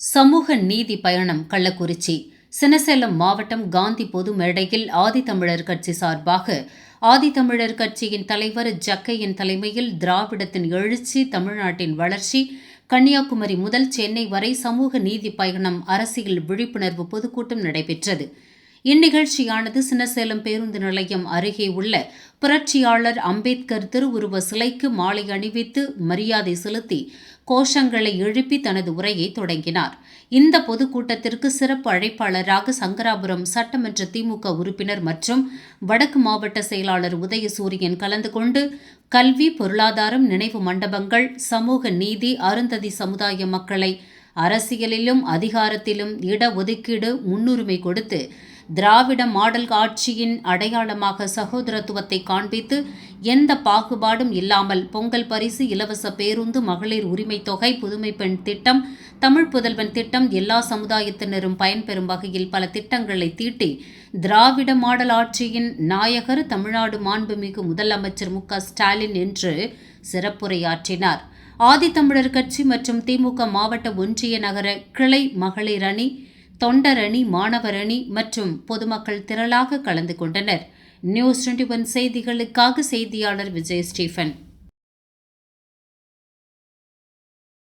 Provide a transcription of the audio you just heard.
சமூக நீதி பயணம் கள்ளக்குறிச்சி. சினசேலம் மாவட்டம் காந்தி பொது மேடையில் ஆதித்தமிழர் கட்சி சார்பாக ஆதித்தமிழர் கட்சியின் தலைவர் ஜக்கையின் தலைமையில் திராவிடத்தின் எழுச்சி தமிழ்நாட்டின் வளர்ச்சி கன்னியாகுமரி முதல் சென்னை வரை சமூக நீதி பயணம் அரசியல் விழிப்புணர்வு பொதுக்கூட்டம் நடைபெற்றது. இந்நிகழ்ச்சியானது சினசேலம் பேருந்து நிலையம் அருகே உள்ள புரட்சியாளர் அம்பேத்கர் திருவுருவ சிலைக்கு மாலை அணிவித்து மரியாதை செலுத்தி கோஷங்களை எழுப்பி தனது உரையை தொடங்கினார். இந்த பொதுக்கூட்டத்திற்கு சிறப்பு அழைப்பாளராக சங்கராபுரம் சட்டமன்ற திமுக உறுப்பினர் மற்றும் வடக்கு மாவட்ட செயலாளர் உதயசூரியன் கலந்து கொண்டு கல்வி பொருளாதாரம் நினைவு மண்டபங்கள் சமூக நீதி அருந்ததி சமுதாய மக்களை அரசியலிலும் அதிகாரத்திலும் இடஒதுக்கீடு முன்னுரிமை கொடுத்து திராவிட மாடல் ஆட்சியின் அடையாளமாக சகோதரத்துவத்தை காண்பித்து எந்த பாகுபாடும் இல்லாமல் பொங்கல் பரிசு இலவச பேருந்து மகளிர் உரிமை தொகை புதுமை பெண் திட்டம் தமிழ் புதல்வன் திட்டம் எல்லா சமுதாயத்தினரும் பயன்பெறும் வகையில் பல திட்டங்களை தீட்டி திராவிட மாடல் ஆட்சியின் நாயகர் தமிழ்நாடு மாண்புமிகு முதலமைச்சர் மு ஸ்டாலின் என்று சிறப்புரையாற்றினார். ஆதித்தமிழர் கட்சி மற்றும் திமுக மாவட்ட ஒன்றிய நகர கிளை மகளிர் அணி தொண்டர் அணி மற்றும் பொதுமக்கள் திரளாக கலந்து கொண்டனர். நியூஸ் டுவெண்டி ஒன் செய்திகளுக்காக செய்தியாளர் விஜய் ஸ்டீஃபன்